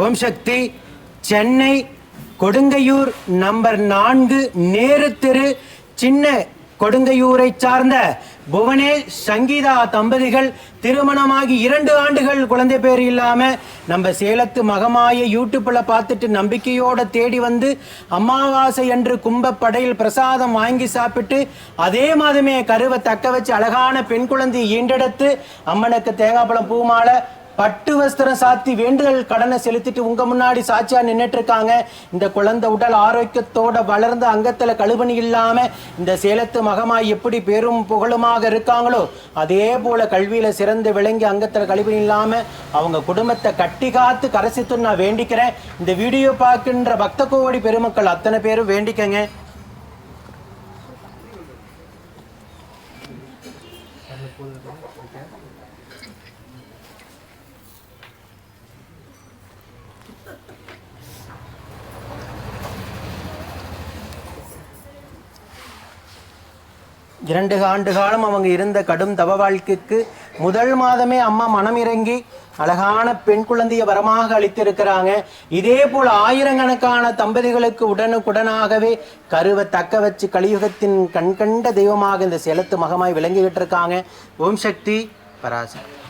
ஓம் Sakthi Chennai Kodungaiyur number நான்கு நேரு தெரு சின்ன கொடுங்கையூரை சார்ந்த புவனேஷ் சங்கீதா தம்பதிகள் திருமணமாகி இரண்டு ஆண்டுகள் குழந்தை பேர் இல்லாம நம்ம சேலத்து மகமாய யூடியூப்ல பார்த்துட்டு நம்பிக்கையோட தேடி வந்து அமாவாசை அன்று கும்பப்படையில் பிரசாதம் வாங்கி சாப்பிட்டு அதே மாதமே கருவை தக்க வச்சு அழகான பெண் குழந்தை ஈண்டெடுத்து அம்மனுக்கு தேங்காய் பழம் பூமாலை பட்டு வஸ்திரம் சாத்தி வேண்டுதல் கடனை செலுத்திட்டு உங்க முன்னாடி சாட்சியா நின்னுட்டு இருக்காங்க இந்த குழந்தை உடல் ஆரோக்கியத்தோட வளர்ந்து அங்கத்துல கழுவணி இல்லாம இந்த சேலத்து மகமாய் எப்படி பெரும் புகழுமாக இருக்காங்களோ அதே போல கல்வியில சிறந்து விளங்கி அங்கத்துல கழுவணி இல்லாம அவங்க குடும்பத்தை கட்டி காத்து கரசித்து நான் வேண்டிக்கிறேன். இந்த வீடியோ பார்க்கின்ற பக்த கோடி பெருமக்கள் அத்தனை பேரும் வேண்டிக்கங்க. இரண்டு ஆண்டு காலம் அவங்க இருந்த கடும் தவ வாழ்க்கைக்கு முதல் மாதமே அம்மா மனம் இறங்கி அழகான பெண் குழந்தைய வரமாக அளித்திருக்கிறாங்க. இதே போல் ஆயிரக்கணக்கான தம்பதிகளுக்கு உடனுக்குடனாகவே கருவை தக்க வச்சு கலியுகத்தின் கண்கண்ட தெய்வமாக இந்த சேலத்து மகமாய் விளங்கிக்கிட்டு இருக்காங்க. ஓம் சக்தி பராசக்தி.